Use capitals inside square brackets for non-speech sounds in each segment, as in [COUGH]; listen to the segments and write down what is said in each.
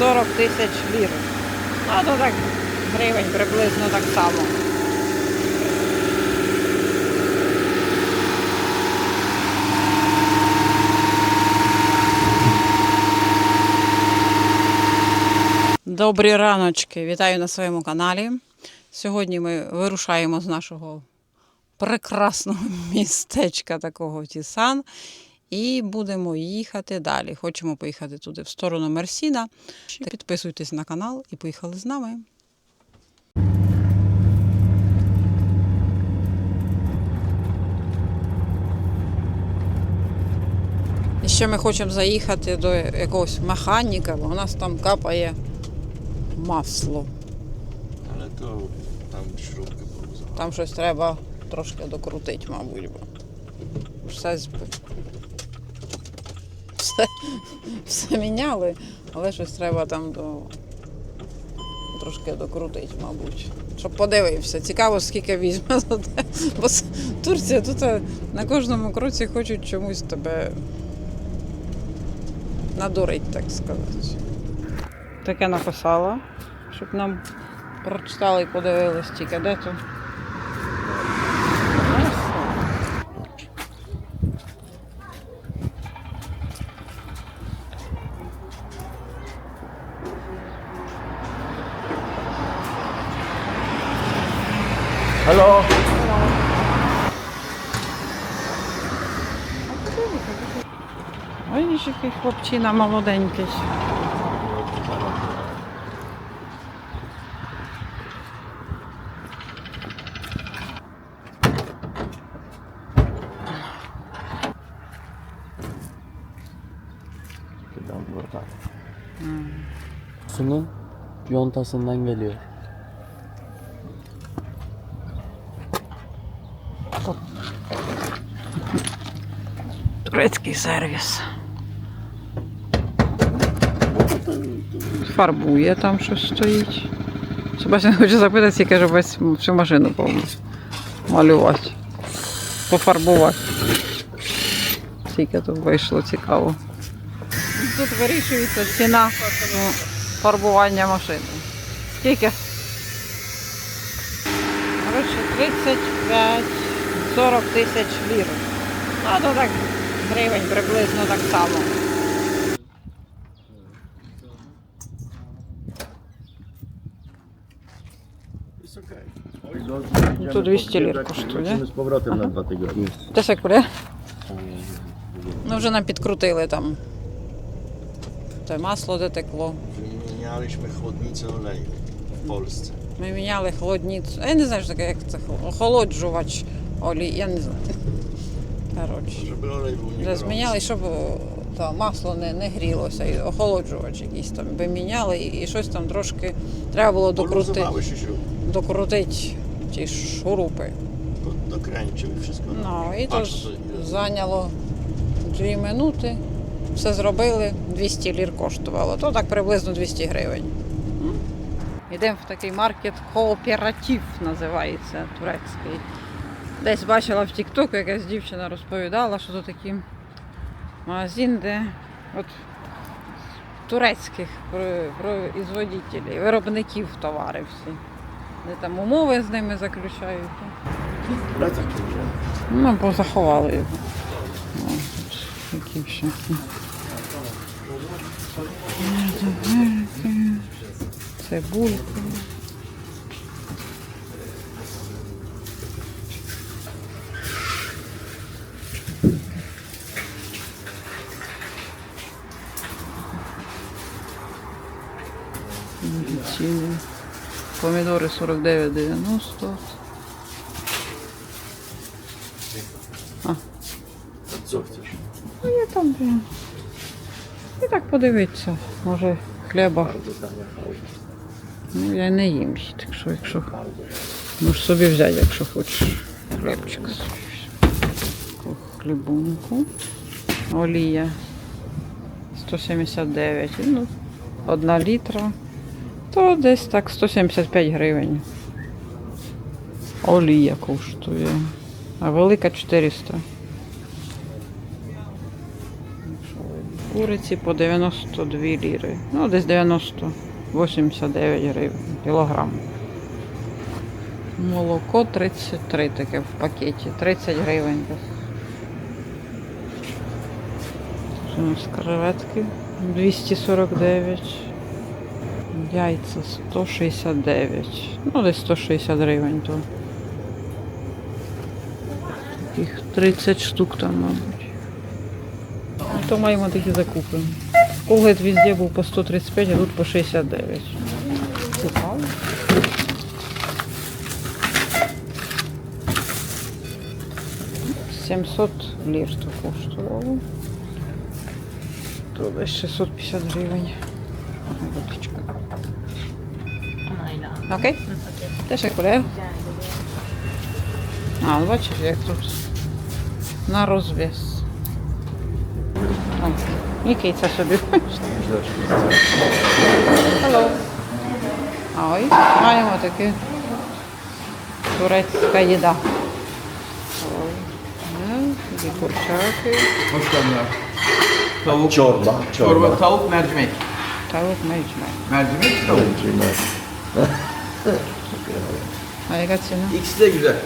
40 тисяч лір. Ну, то так гривень приблизно так само. Добрі раночки! Вітаю на своєму каналі. Сьогодні ми вирушаємо з нашого прекрасного [LAUGHS] містечка такого Тісан і будемо їхати далі. Хочемо поїхати туди в сторону Мерсіна. Підписуйтесь на канал і поїхали з нами. Ще ми хочемо заїхати до якогось механіка, бо у нас там капає масло. Ale to tam śrubkę połzało. Там щось треба трошки докрутити, мабуть. Бо все, зб... все, все міняли, але щось треба там до... трошки докрутити, мабуть. Щоб подивився. Цікаво, скільки візьме за те. Бо Турція тут е, на кожному кроці хочуть чомусь тебе надурить, так сказати. Таке написала, щоб нам прочитали і подивились тільки де то. Ой, який хлопчина молоденький. Şuradan buradan. Sunun yontasından geliyor. Турецький сервіс. Фарбує там щось стоїть. Себастьян хоче запитати, ж весь всю машину повну малювати. Пофарбувати. Скільки тут вийшло цікаво. Тут вирішується ціна ну, фарбування машини. Скільки? Коротше, 35-40 тисяч лір. Ну, то так гривень приблизно так само. No to 200 lir kosztuje. Lecimy z powrotem na dwa tygodnie. Ще куди? Ну, вже нам підкрутили там. Те масло де текло. Wymienialiśmy chłodnicę oleju w Polsce. Ми міняли холодницю. Я не знаю, що таке, як це хол- охолоджувач олій, я не знаю. Коротше. Żeby olej był nie Вже зміняли, щоб о, та, масло не, не грілося, і охолоджувач якийсь там би міняли, і, і щось там трошки треба було докрутити, Poluzowały się śruby. докрутити ті шурупи. Dokręcił i wszystko. Ну, і то ж зайняло 2 минути. Все зробили, 200 лір коштувало. То так приблизно 200 гривень. Йдемо в такий маркет кооператив називається турецький. Десь бачила в TikTok, якась дівчина розповідала, що це такий магазин, де от турецьких производителів, виробників товарів всі. Де там умови з ними заключають. Ну, бо заховали його. Які ще. Такі Помідори 49,90. Co chcesz? Ну, я там блін. І так подивитися. Може хліба. Ну, я не їм так що якщо. Можеш собі взяти, якщо хочеш. Хлібчик собі. Хлібунку. Олія 179. Ну, одна літра. То десь так 175 гривень. Олія коштує. А велика 400. Куриці по 92 ліри. Ну, десь 90 89 гривень кілограм. Молоко 33 таке в пакеті. 30 гривень. Що у нас креветки? 249. Яйця 169. Ну, десь 160 гривень то. Таких 30 штук там, мабуть. То маємо такі закупи. Колгейт везде був по 135, а тут по 69. Цікаво. Сімсот лір то коштувало. Десь 650 гривень. Окей? Теж кулер. А, ну, бачиш, як тут на розв'яз. Який це собі хочеш? Hello. А ось маємо таке турецька їда. Ой, курчаки, Çorba. çorba, tavuk, mercimek. Тавuk мейджмей. Mercimek, tavuk. А яка ціна? İkisi de güzel.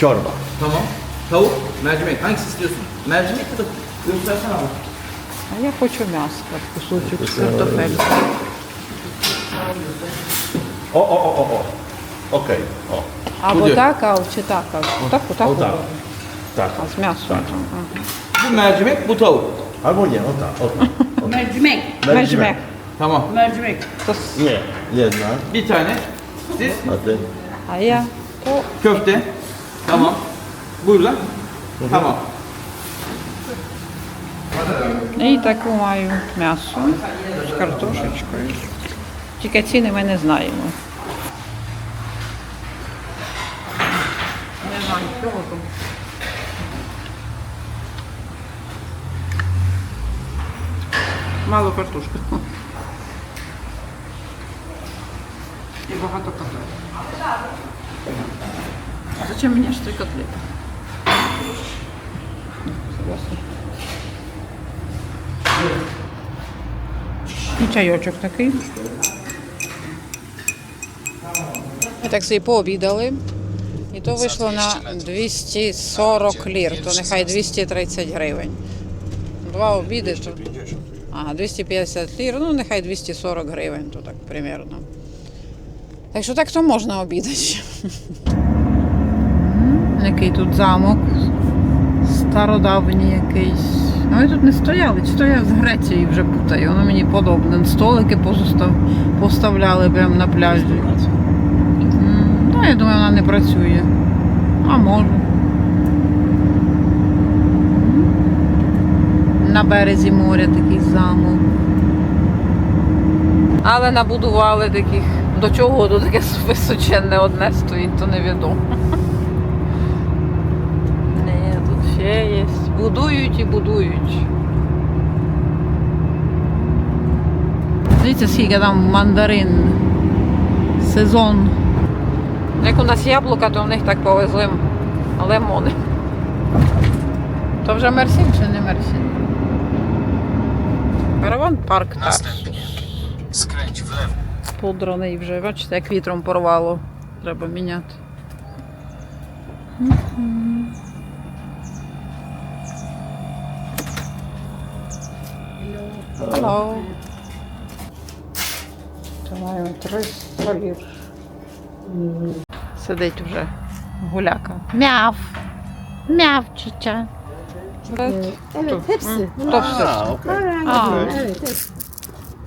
Çorba. Tamam. Tavuk, mercimek. Hangisi istiyorsun? Mercimek ya da göstersene abi. А я хочу м'ясо, кусочок з картофель. O, o, o, o, o. Okej, o. Або Буде. так, а чи так? а Так, так. Отак. Так. А з м'ясом. Ага. Bu mercimek, bu tavuk. Albo nie, o tak, o tak. Mercimek. Меджмек. Tamam. Mercimek. То с- Nie, jedna. Bir tane. Siz A ty? А я то köfte. Tamam. Buyur lan. Tamam. І таку маю м'ясо з картошечкою. Тільки ціни ми не знаємо. Не знаю, чого там. Мало картошки. І багато котлет. Зачем мені ж три котлети? І чайочок такий. Ми так собі пообідали. І то вийшло на 240 лір, то нехай 230 гривень. Два обіди, то ага, 250 лір, ну нехай 240 гривень, то так примерно. Так що так то можна обідати. Який тут замок стародавній якийсь. А ми тут не стояли, чи то я з Греції вже путаю, воно мені подобне. Столики позостав... поставляли прямо на пляжі. Та я думаю, вона не працює. А може. На березі моря такий замок. Але набудували таких. До чого до таке височенне одне стоїть, то невідомо. Ні, тут ще є. Будують і будують. Дивіться, скільки там мандарин. Сезон. Як у нас яблука, то в них так повезли лимони. То вже мерсін чи не мерсін? Караван парк Тарсус. Skręć w lewo. Вже, бачите, як вітром порвало. Треба міняти. Hello. Це маємо 300 лір. Сидить вже гуляка. Мяв. Мяв, чича. Evet hepsi. То все. A, okej. А, Evet evet.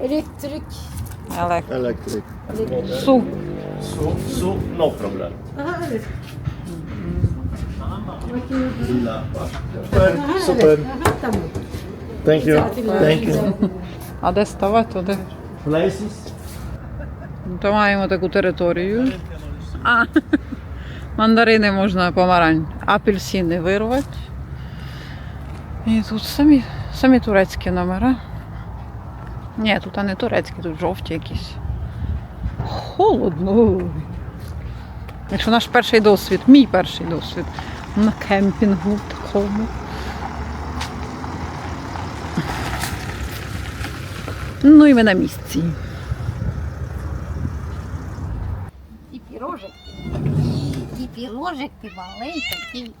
Elektrik. але Elektryk. су. Su, su, no problem. Aha evet. Super, super. Aha tamam. Thank you. Thank you. А де ставати, то де? Places? То маємо таку територію. А, мандарини можна помарань, апельсини вирвати. І тут самі, самі турецькі номера. Ні, тут а не турецькі, тут жовті якісь. Холодно. Якщо наш перший досвід, мій перший досвід на кемпінгу такому. Ну і ми на місці. І пірожик. І пірожик ти малий такий.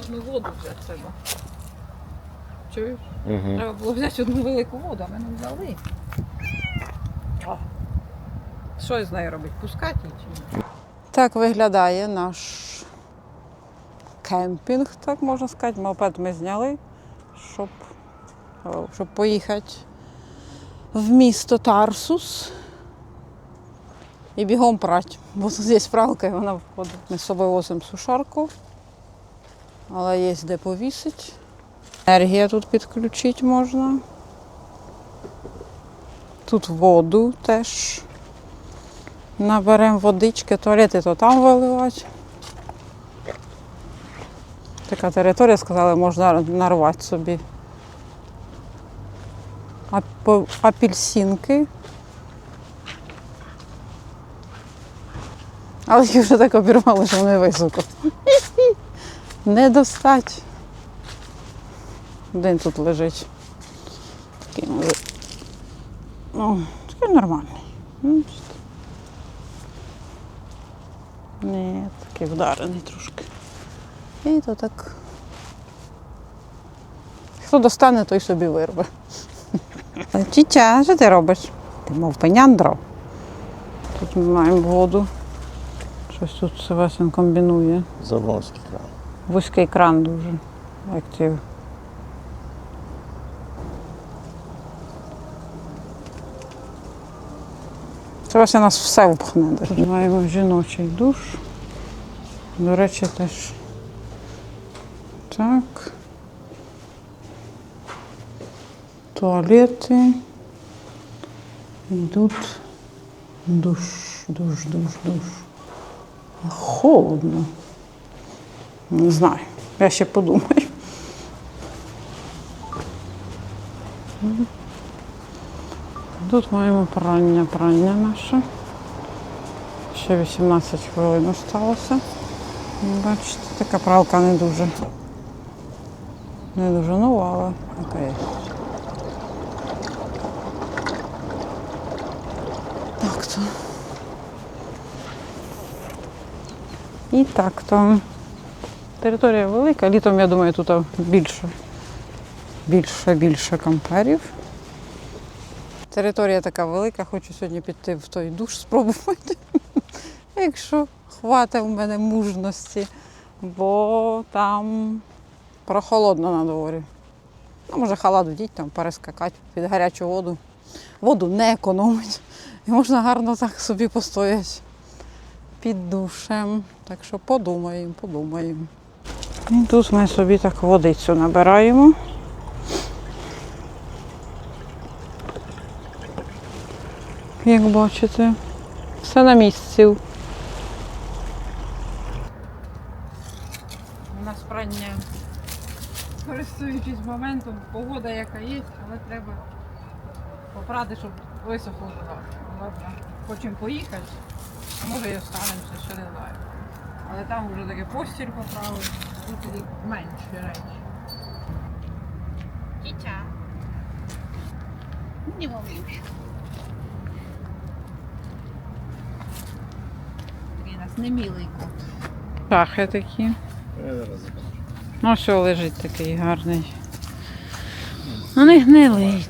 Одну воду взяти треба. Чуєш? Угу. Треба було взяти одну велику воду, а ми не взяли. О. Що з нею робити? Пускати її чи ні? Так виглядає наш кемпінг, так можна сказати. Мопед ми зняли, щоб, щоб поїхати в місто Тарсус і бігом прати. Бо тут є пралка і вона входить. Ми з собою возимо сушарку, але є де повісити. Енергія тут підключити можна. Тут воду теж. Наберемо водички, туалети то там виливати. Така територія, сказали, можна нарвати собі. Апельсинки. Але їх вже так обірвали, що вони високо. Не достать. Один тут лежить. Такий, може, ну, такий нормальний. Ну. Ні, такий вдарений трошки. І то так. Хто достане, той собі вирве. Чіча, що ти робиш? Ти мов пеняндро. Тут ми маємо воду. Щось тут Севесен комбінує. Заводський кран. Вузький кран дуже актив. Це ось у нас все впхне. Тут маємо жіночий душ. До речі, теж. Так. Туалети. І душ, душ, душ, душ. Холодно. Не знаю. Я ще подумаю. Тут маємо прання, прання наше. Ще 18 хвилин осталося. Бачите, така пралка не дуже. Не дуже нова, але окей. Так то. І так то. Територія велика, літом, я думаю, тут більше, більше, більше камперів. Територія така велика, хочу сьогодні піти в той душ спробувати. [LAUGHS] Якщо хватить у мене мужності, бо там прохолодно на дворі. Ну, може халат вдіть, там перескакати під гарячу воду. Воду не економить. І можна гарно так собі постояти під душем. Так що подумаємо, подумаємо. І тут ми собі так водицю набираємо. Як бачите, все на місці. У нас прання, користуючись моментом, погода яка є, але треба попрати, щоб висохло. Хочемо поїхати, а може і останемося, ще не знаю. Але там вже таке постіль поправили, тут тоді менші речі. Тітя. Не мовиш. Такий у нас немілий кот. Шахи такі. Ну, що лежить такий гарний. Ну, не гнилий.